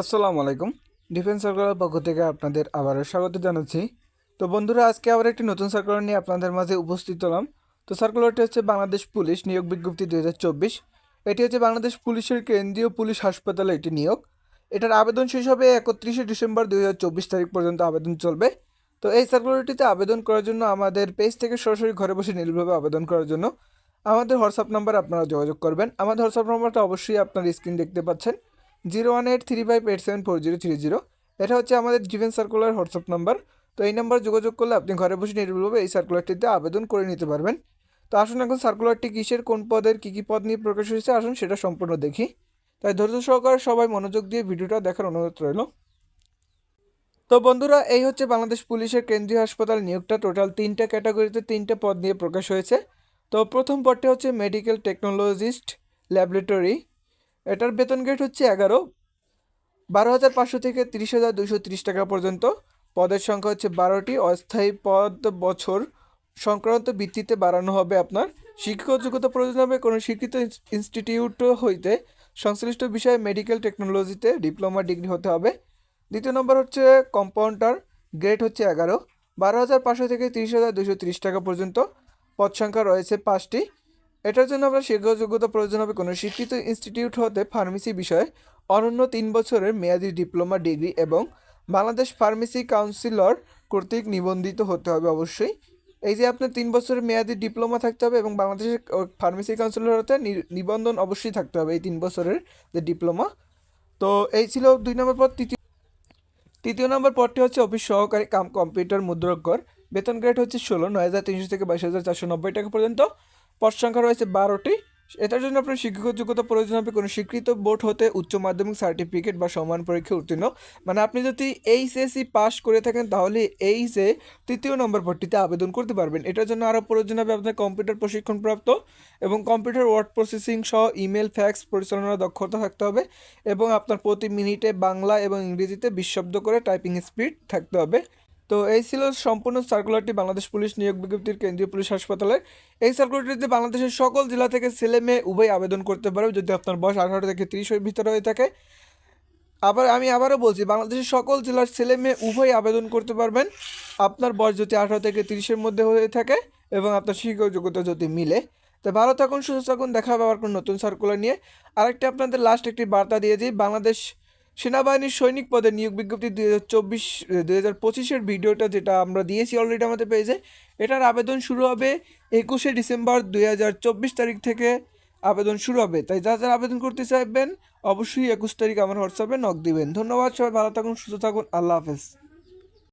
আসসালামু আলাইকুম। Defence circular পক্ষ থেকে আপনাদের আবারও স্বাগত জানাচ্ছি। তো বন্ধুরা, আজকে আবার একটি নতুন সার্কুলার নিয়ে আপনাদের মাঝে উপস্থিত হলাম। তো সার্কুলারটি হচ্ছে বাংলাদেশ পুলিশ নিয়োগ বিজ্ঞপ্তি দুই হাজার চব্বিশ। এটি হচ্ছে বাংলাদেশ পুলিশের কেন্দ্রীয় পুলিশ হাসপাতালে এটি নিয়োগ। এটার আবেদন শেষ হবে একত্রিশে ডিসেম্বর দুই হাজার চব্বিশ তারিখ পর্যন্ত আবেদন চলবে। তো এই সার্কুলারটিতে আবেদন করার জন্য আমাদের পেজ থেকে সরাসরি ঘরে বসে নির্ভুলভাবে আবেদন করার জন্য আমাদের হোয়াটসঅ্যাপ নাম্বার আপনারা যোগাযোগ করবেন। আমাদের হোয়াটসঅ্যাপ নাম্বারটা অবশ্যই আপনার স্ক্রিন দেখতে পাচ্ছেন। Zero one eight three five eight seven four zero three zero. এটা হচ্ছে আমাদের ডিফেন্স সার্কুলার হোয়াটসঅ্যাপ নাম্বার তো এই নাম্বার যোগাযোগ করলে আপনি ঘরে বসে নির্ভুলভাবে এই সার্কুলারটিতে আবেদন করে নিতে পারবেন। তো আসুন এখন সার্কুলারটি কিসের, কোন পদের, কী কী পদ নিয়ে প্রকাশ হয়েছে, আসুন সেটা সম্পূর্ণ দেখি। তাই ধৈর্য সহকারে সবাই মনোযোগ দিয়ে ভিডিওটা দেখার অনুরোধ রইল। তো বন্ধুরা, এই হচ্ছে বাংলাদেশ পুলিশের কেন্দ্রীয় হাসপাতাল নিয়োগটা। টোটাল তিনটা ক্যাটাগরিতে তিনটে পদ নিয়ে প্রকাশ হয়েছে। তো প্রথম পদটি হচ্ছে মেডিকেল টেকনোলজিস্ট ল্যাবরেটরি এটার বেতন গ্রেড হচ্ছে এগারো। বারো হাজার পাঁচশো থেকে তিরিশ হাজার দুশো তিরিশ টাকা পর্যন্ত। পদের সংখ্যা হচ্ছে বারোটি। অস্থায়ী পদ বছর সংক্রান্ত ভিত্তিতে বাড়ানো হবে আপনার। শিক্ষক যোগ্যতা প্রয়োজন হবে কোনো শিক্ষিত ইনস্টিটিউট হইতে। সংশ্লিষ্ট বিষয়ে মেডিকেল টেকনোলজিতে ডিপ্লোমা ডিগ্রি হতে হবে। দ্বিতীয় নম্বর হচ্ছে কম্পাউন্ডার গ্রেড হচ্ছে এগারো। বারো হাজার পাঁচশো থেকে তিরিশ হাজার দুশো তিরিশ টাকা পর্যন্ত। পদ সংখ্যা রয়েছে পাঁচটি। এটার জন্য আপনার শিক্ষক যোগ্যতা প্রয়োজন হবে কোনো শিক্ষিত ইনস্টিটিউট হতে ফার্মেসি বিষয়ে। অনন্য তিন বছরের মেয়াদি ডিপ্লোমা, ডিগ্রি এবং বাংলাদেশ ফার্মেসি কাউন্সিলর কর্তৃক নিবন্ধিত হতে হবে অবশ্যই। এই যে আপনার তিন বছরের মেয়াদি ডিপ্লোমা থাকতে হবে এবং বাংলাদেশের ফার্মেসি কাউন্সিলর হতে নিবন্ধন অবশ্যই থাকতে হবে এই তিন বছরের যে ডিপ্লোমা। তো এই ছিল দুই নম্বর পদ, তৃতীয় তৃতীয় নম্বর পদটি হচ্ছে অফিস সহকারী কাম কম্পিউটার মুদ্রকর বেতন গ্রেড হচ্ছে ষোলো, নয় হাজার তিনশো থেকে বাইশ হাজার চারশো নব্বই টাকা পর্যন্ত। পদ সংখ্যা রয়েছে বারোটি। এটার জন্য আপনার শিক্ষক যোগ্যতা প্রয়োজন হবে কোনো স্বীকৃত বোর্ড হতে উচ্চ মাধ্যমিক সার্টিফিকেট বা সমান পরীক্ষা উত্তীর্ণ। মানে আপনি যদি এইচএসসি পাস করে থাকেন, তাহলে এই যে তৃতীয় নম্বর পদটিতে আবেদন করতে পারবেন। এটার জন্য আরও প্রয়োজন হবে আপনার কম্পিউটার প্রশিক্ষণপ্রাপ্ত এবং কম্পিউটার, ওয়ার্ড প্রসেসিং সহ ইমেল, ফ্যাক্স পরিচালনার দক্ষতা থাকতে হবে এবং আপনার প্রতি মিনিটে বাংলা এবং ইংরেজিতে বিশব্দ করে টাইপিং স্পিড থাকতে হবে। তো এই ছিল সম্পূর্ণ সার্কুলারটি বাংলাদেশ পুলিশ নিয়োগ বিজ্ঞপ্তির কেন্দ্রীয় পুলিশ হাসপাতালে এই সার্কুলারটিতে বাংলাদেশের সকল জেলা থেকে ছেলে মেয়ে উভয় আবেদন করতে পারবে যদি আপনার বয়স আঠারো থেকে তিরিশের ভিতরে হয়ে থাকে। আবার আমি আবারও বলছি, বাংলাদেশের সকল জেলার ছেলে মেয়ে উভয় আবেদন করতে পারবেন। আপনার বয়স যদি আঠারো থেকে তিরিশের মধ্যে হয়ে থাকে এবং আপনার শিক্ষক যোগ্যতা যদি মিলে। তো ভালো থাকুন, সুস্থ থাকুন, দেখা হবে আবার কোনো নতুন সার্কুলার নিয়ে। আরেকটি আপনাদের লাস্ট একটি বার্তা দিয়ে দিই, বাংলাদেশ সেনাবাহিনীর সৈনিক পদে নিয়োগ বিজ্ঞপ্তি দুই হাজার চব্বিশ দুই হাজার পঁচিশের ভিডিওটা যেটা আমরা দিয়েছি অলরেডি আমাদের পেজে এটার আবেদন শুরু হবে একুশে ডিসেম্বর দুই হাজার চব্বিশ তারিখ থেকে আবেদন শুরু হবে। তাই যা যারা আবেদন করতে চাইবেন, অবশ্যই একুশ তারিখ আমার হোয়াটসঅ্যাপে নক দিবেন। ধন্যবাদ সবাই, ভালো থাকুন, সুস্থ থাকুন, আল্লাহ হাফেজ।